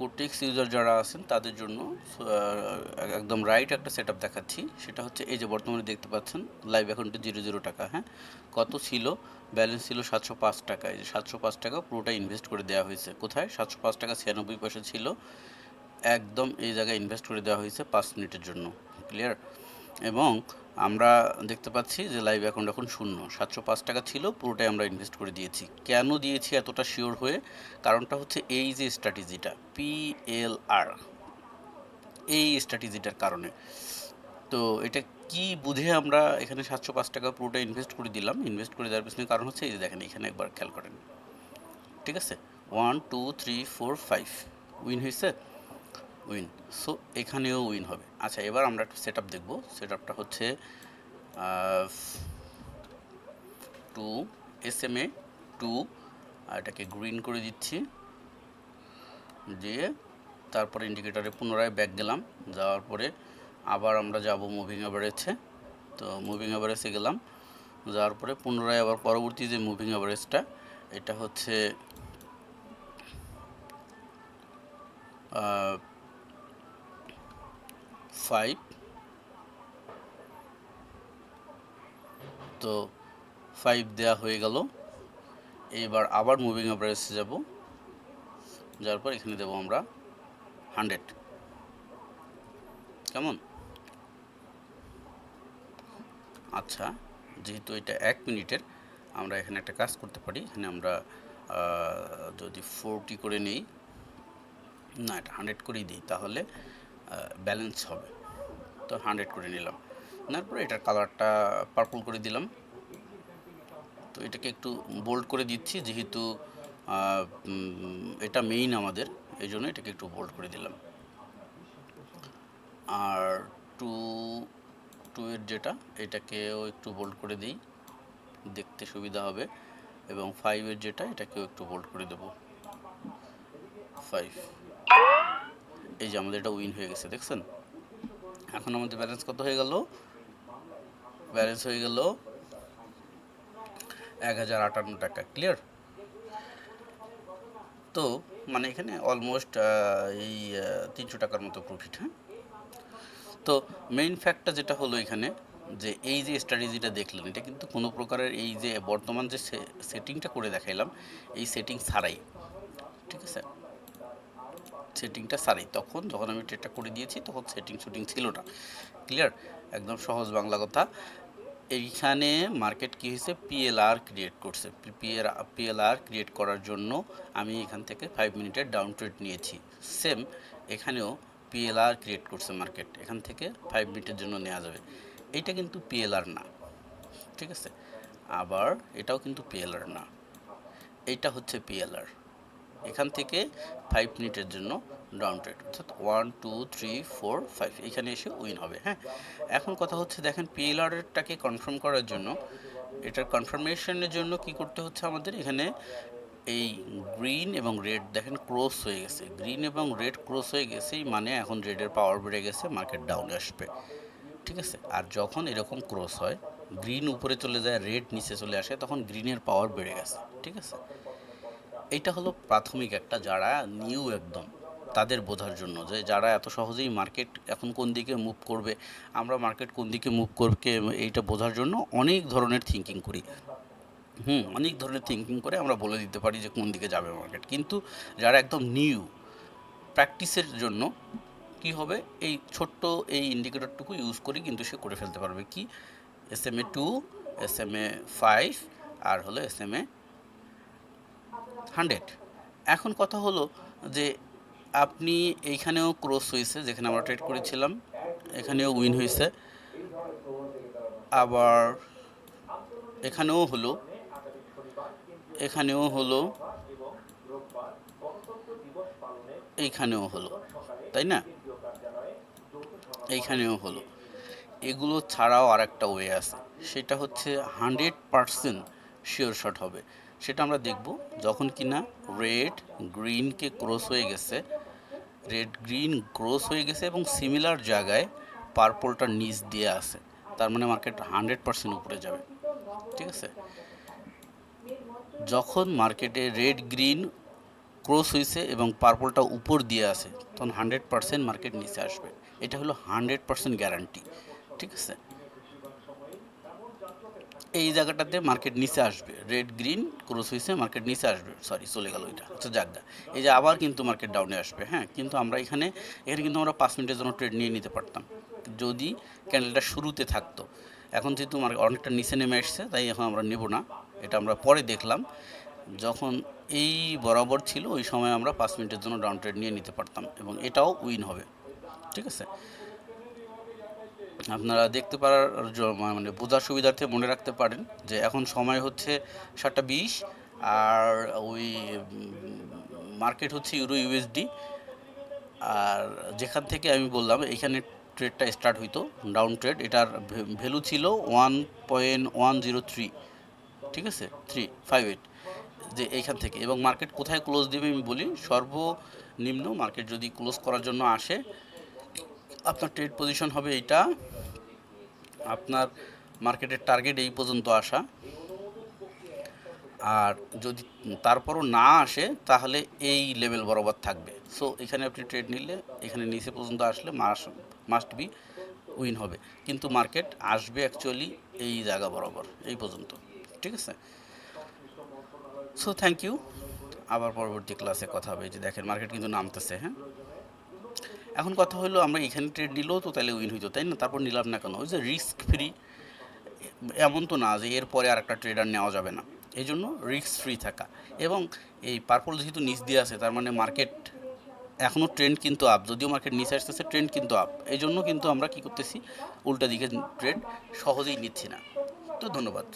Quotex user যারা আছেন, তাদের জন্য একদম রাইট একটা সেট দেখাচ্ছি। সেটা হচ্ছে এই যে বর্তমানে দেখতে পাচ্ছেন লাইভ অ্যাকাউন্টে জিরো জিরো টাকা হ্যাঁ? কত ছিল? ব্যালেন্স ছিল সাতশো পাঁচ টাকা। এই যে সাতশো পাঁচ টাকা পুরোটা ইনভেস্ট করে দেওয়া হয়েছে। কোথায়? সাতশো পাঁচ টাকা ছিয়ানব্বই পয়সা ছিল। একদম এই জায়গায় ইনভেস্ট করে দেওয়া হয়েছে পাঁচ মিনিটের জন্য। ক্লিয়ার এবং আমরা দেখতে পাচ্ছি যে লাইভ অ্যাকাউন্ট এখন শূন্য, সাতশো পাঁচ টাকা ছিল, পুরোটাই আমরা ইনভেস্ট করে দিয়েছি। কেন দিয়েছি এতটা শিওর হয়ে? কারণটা হচ্ছে এই যে স্ট্র্যাটেজিটা পিএলআর এই স্ট্র্যাটেজিটার কারণে। তো এটা কি বুঝে আমরা এখানে সাতশো পাঁচ টাকা পুরোটা ইনভেস্ট করে দিলাম? ইনভেস্ট করে দেওয়ার পিছনে কারণ হচ্ছে এই যে দেখেন, এখানে একবার খেয়াল করেন। ঠিক আছে? One two three four five win হয়েছে? উইন। সো, এখানেও উইন হবে। আচ্ছা এবার আমরা একটা সেট আপ দেখব সেট আপটা হচ্ছে two S M A two এটাকে গ্রিন করে দিচ্ছি। দিয়ে, তারপরে ইন্ডিকেটারে পুনরায় ব্যাক গেলাম। যাওয়ার পরে আবার আমরা যাব মুভিং অ্যাভারেজে তো মুভিং অ্যাভারেজে গেলাম। যাওয়ার পরে পুনরায় আবার পরবর্তী যে মুভিং অ্যাভারেজটা এটা হচ্ছে ফাইভ তো ফাইভ দেওয়া হয়ে গেল। এইবার আবার মুভিং অ্যাভারেজে যাব। যাওয়ার পর এখানে দেবো আমরা হান্ড্রেড কেমন? আচ্ছা যেহেতু এটা এক মিনিটের, আমরা এখানে একটা কাজ করতে পারি। এখানে আমরা যদি ফোরটি করে নিই, না, এটা হান্ড্রেড করেই দিই, তাহলে ব্যালেন্স হবে। তো হান্ড্রেড করে নিলাম। নেওয়ার পরে এটার কালারটা পার্পল করে দিলাম। তো এটাকে একটু বোল্ড করে দিচ্ছি, যেহেতু এটা মেইন আমাদের, এই জন্য এটাকে একটু বোল্ড করে দিলাম। আর টু টু এর যেটা, এটাকেও একটু বোল্ড করে দিই, দেখতে সুবিধা হবে। এবং ফাইভের যেটা, এটাকেও একটু বোল্ড করে দেবো। ফাইভ এই যে আমাদের এটা উইন হয়ে গেছে, দেখছেন? এখন আমাদের ব্যালেন্স কত হয়ে গেল? ব্যালেন্স হয়ে গেল এক হাজার আটান্ন টাকা ক্লিয়ার তো মানে এখানে অলমোস্ট এই তিনশো টাকার মতো প্রফিট হ্যাঁ? তো মেইন ফ্যাক্টটা যেটা হলো এখানে, যে এই যে স্ট্র্যাটেজিটা দেখলেন, এটা কিন্তু কোনো প্রকারের এই যে বর্তমান যে সেটিংটা করে দেখাইলাম, এই সেটিং ছাড়াই, ঠিক আছে? সেটিংটা সারি। তখন যখন আমি ট্রেডটা করে দিয়েছি, তখন সেটিং শুটিং ছিল না ক্লিয়ার একদম সহজ বাংলা কথা। এইখানে মার্কেট কী হয়েছে? পিএলআর ক্রিয়েট করছে। পিএল পিএলআর ক্রিয়েট করার জন্য আমি এখান থেকে ফাইভ মিনিটের ডাউন ট্রেড নিয়েছি। সেম এখানেও পিএলআর ক্রিয়েট করছে মার্কেট এখান থেকে ফাইভ মিনিটের জন্য নেওয়া যাবে। এইটা কিন্তু পিএলআর না। ঠিক আছে? আবার এটাও কিন্তু পিএলআর না। এইটা হচ্ছে পিএলআর এখান থেকে ফাইভ মিনিটের জন্য ডাউন ট্রেড অর্থাৎ one two three four five এখানে এসে উইন হবে হ্যাঁ? এখন কথা হচ্ছে দেখেন পিএলআরটাকে কনফার্ম করার জন্য, এটার কনফার্মেশনের জন্য কি করতে হচ্ছে আমাদের? এখানে এই গ্রিন এবং রেড দেখেন ক্রস হয়ে গেছে গ্রিন এবং রেড ক্রস হয়ে গেছেই মানে এখন রেডের পাওয়ার বেড়ে গেছে মার্কেট ডাউনে আসবে, ঠিক আছে? আর যখন এরকম ক্রস হয় গ্রিন উপরে চলে যায় রেড নিচে চলে আসে, তখন গ্রিনের পাওয়ার বেড়ে গেছে, ঠিক আছে? এইটা হলো প্রাথমিক একটা যারা নিউ একদম, তাদের বোঝার জন্য যে যারা এত সহজেই মার্কেট এখন কোন দিকে মুভ করবে, আমরা মার্কেট কোন দিকে মুভ করবে এইটা বোঝার জন্য অনেক ধরনের থিঙ্কিং করি। হুম, অনেক ধরনের থিঙ্কিং করে আমরা বলে দিতে পারি যে কোন দিকে যাবে মার্কেট কিন্তু যারা একদম নিউ প্র্যাকটিসের জন্য কি হবে? এই ছোট্ট এই ইন্ডিকেটরটুকু ইউজ করে কিন্তু সে করে ফেলতে পারবে। কি? S M A two S M A five আর হলো এস এম এ হান্ড্রেড। এখন কথা হলো যে আপনি এইখানেও ক্রস হয়েছে যেখানে আমরা ট্রেড করেছিলাম, এখানেও উইন হয়েছে আবার এখানেও হলো এখানেও হলো, এইখানেও হলো, তাই না? এইখানেও হলো। এগুলো ছাড়াও আর একটা ওয়ে আছে, সেটা হচ্ছে হান্ড্রেড পারসেন্ট শিওর শট হবে। সেটা আমরা দেখব যখন কিনা রেড গ্রিনকে ক্রস হয়ে গেছে। রেড গ্রিন ক্রস হয়ে গেছে এবং সিমিলার জায়গায় পার্পলটা নিচ দিয়ে আছে তার মানে মার্কেট হান্ড্রেড পার্সেন্ট উপরে যাবে। ঠিক আছে? যখন মার্কেটে রেড গ্রিন ক্রস হয়েছে এবং পার্পলটা উপর দিয়ে আছে তখন হান্ড্রেড পার্সেন্ট মার্কেট নিচে আসবে। এটা হলো হান্ড্রেড পার্সেন্ট গ্যারান্টি। ঠিক আছে? এই জায়গাটাতে মার্কেট নিচে আসবে। রেড, গ্রিন, ক্রস হয়েছে মার্কেট নিচে আসবে। সরি চলে গেল এটা। হচ্ছে জায়গা এই যে আবার কিন্তু মার্কেট ডাউনে আসবে হ্যাঁ? কিন্তু আমরা এখানে এখানে কিন্তু আমরা পাঁচ মিনিটের জন্য ট্রেড নিয়ে নিতে পারতাম। যদি ক্যান্ডেলটা শুরুতে থাকতো। এখন যেহেতু মার্কেট অনেকটা নিচে নেমে আসছে তাই এখন আমরা নেব না। এটা আমরা পরে দেখলাম। যখন এই বরাবর ছিল, ওই সময় আমরা পাঁচ মিনিটের জন্য ডাউন ট্রেড নিয়ে নিতে পারতাম। এবং এটাও উইন হবে। ঠিক আছে? আপনারা দেখতে পারার মানে বোঝার সুবিধার্থে মনে রাখতে পারেন যে এখন সময় হচ্ছে সাতটা বিশ আর ওই মার্কেট হচ্ছে ইউরো ইউএসডি আর যেখান থেকে আমি বললাম, এখানে ট্রেডটা স্টার্ট হইতো, ডাউন ট্রেড। এটার ভ্যালু ছিল one point one zero three, ঠিক আছে? থ্রি, ফাইভ এইট, যে এইখান থেকে। এবং মার্কেট কোথায় ক্লোজ দেবে আমি বলি, সর্বনিম্ন মার্কেট যদি ক্লোজ করার জন্য আসে আপনার ট্রেড পজিশন হবে এইটা। আপনার মার্কেটের টার্গেট এই পর্যন্ত আসা। আর যদি তারপরও না আসে, তাহলে এই লেভেল বরাবর থাকবে। সো এখানে আপনি ট্রেড নিলে, এখানে নিচে পর্যন্ত আসলে মাস মাস্ট বি উইন হবে। কিন্তু মার্কেট আসবে অ্যাকচুয়ালি এই জায়গা বরাবর, এই পর্যন্ত। ঠিক আছে? সো থ্যাংক ইউ আবার পরবর্তী ক্লাসে কথা হবে। যে দেখেন মার্কেট কিন্তু নামতেছে হ্যাঁ? এখন কথা হলো আমরা এখানে ট্রেড নিলেও তো তাহলে উইন হইতো, তাই না? তারপর নিলাম না কেন? ওই যে রিস্ক ফ্রি এমন তো না যে এরপরে আর একটা ট্রেডার নেওয়া যাবে না। এই জন্য রিস্ক ফ্রি থাকা। এবং এই পার্পল যেহেতু নিচ দিয়ে আছে, তার মানে মার্কেট এখনও ট্রেন্ড কিন্তু আপ যদিও মার্কেট নিচে আসতেছে ট্রেন্ড কিন্তু আপ এই জন্য কিন্তু আমরা কী করতেছি, উল্টা দিকে ট্রেড সহজেই নিচ্ছি না। তো ধন্যবাদ।